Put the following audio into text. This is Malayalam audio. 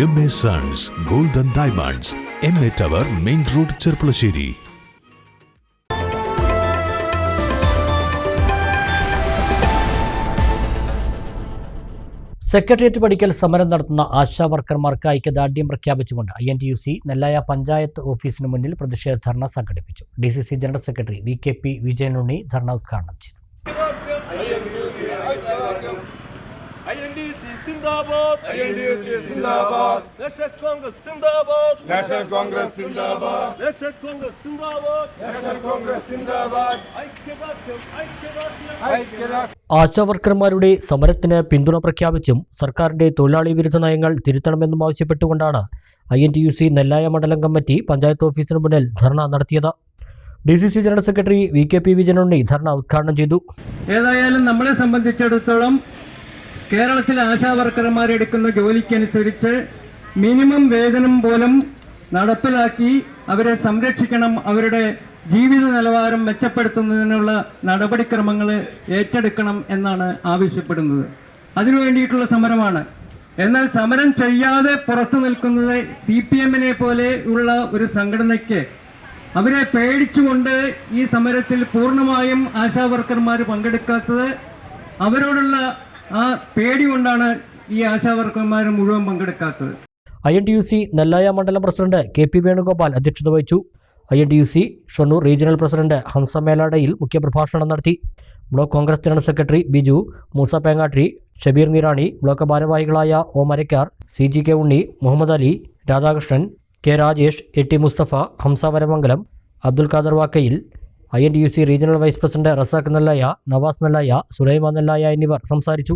M A sons golden diamonds M A tower main road Cherpulassery secretariat പഠിക്കൽ സമരം നടത്തുന്ന ആശാ വർക്കർമാർക്ക് ഐക്യദാർഢ്യം പ്രഖ്യാപിച്ചുകൊണ്ട് I N T U C Nellaya panchayat ഓഫീസിന് മുന്നിൽ പ്രതിഷേധ ധർണ സംഘടിപ്പിച്ചു. D C C general secretary V K P Vijayanunni ധർണ ഉദ്ഘാടനം ചെയ്തു. INDC സിന്ദാബാദ്. INDC സിന്ദാബാദ്. നാഷണൽ കോൺഗ്രസ് സിന്ദാബാദ്. നാഷണൽ കോൺഗ്രസ് സിന്ദാബാദ്. നാഷണൽ കോൺഗ്രസ് സിന്ദാബാദ്. നാഷണൽ കോൺഗ്രസ് സിന്ദാബാദ്. ഐക്യദാർഢ്യം ഐക്യദാർഢ്യം. ഐക്യരാഷ്ട്ര ആശാ വർക്കർമാരുടെ സമരത്തിന് പിന്തുണ പ്രഖ്യാപിച്ചും സർക്കാരിന്റെ തൊഴിലാളി വിരുദ്ധ നയങ്ങൾ തിരുത്തണമെന്നും ആവശ്യപ്പെട്ടുകൊണ്ടാണ് I N T U C Nellaya മണ്ഡലം കമ്മിറ്റി പഞ്ചായത്ത് ഓഫീസിന് മുന്നിൽ ധർണ നടത്തിയത്. D C C general secretary V K P Vijayanunni ധർണ ഉദ്ഘാടനം ചെയ്തു. ഏതായാലും നമ്മളെ സംബന്ധിച്ചിടത്തോളം കേരളത്തിലെ ആശാവർക്കർമാർ എടുക്കുന്ന ജോലിക്കനുസരിച്ച് മിനിമം വേതനം പോലും നടപ്പിലാക്കി അവരെ സംരക്ഷിക്കണം അവരുടെ ജീവിത നിലവാരം മെച്ചപ്പെടുത്തുന്നതിനുള്ള നടപടിക്രമങ്ങൾ ഏറ്റെടുക്കണം എന്നാണ് ആവശ്യപ്പെടുന്നത്. അതിനു വേണ്ടിയിട്ടുള്ള സമരമാണ്. എന്നാൽ സമരം ചെയ്യാതെ പുറത്തു നിൽക്കുന്നത് സി പി എമ്മിനെ പോലെ ഉള്ള ഒരു സംഘടനയ്ക്ക്. അവരെ പേടിച്ചുകൊണ്ട് ഈ സമരത്തിൽ പൂർണമായും ആശാവർക്കർമാർ പങ്കെടുക്കാത്തത് അവരോടുള്ള ആ പേടി കൊണ്ടാണ് ഈ ആശാ വർക്കർമാർ മുഴുവൻ പങ്കെടുക്കാത്തത്. I N T U C Nellaya മണ്ഡലം പ്രസിഡന്റ് കെ പി വേണുഗോപാൽ അധ്യക്ഷത വഹിച്ചു. I N T U C Shoranur regional president Hamsa Meladayil മുഖ്യപ്രഭാഷണം നടത്തി. Block Congress general secretary Biju Moosa Pengatri Shabeer നീരാണി ബ്ലോക്ക് ഭാരവാഹികളായ O Marakkar C G K Unni Muhammad Ali Radhakrishnan K Rajesh A T Musthafa Hamsa Varamangalam Abdul Khader Vakkayil I N T U C regional vice president Razak Nellaya Navas Nellaya Sulaiman Nellaya എന്നിവർ സംസാരിച്ചു.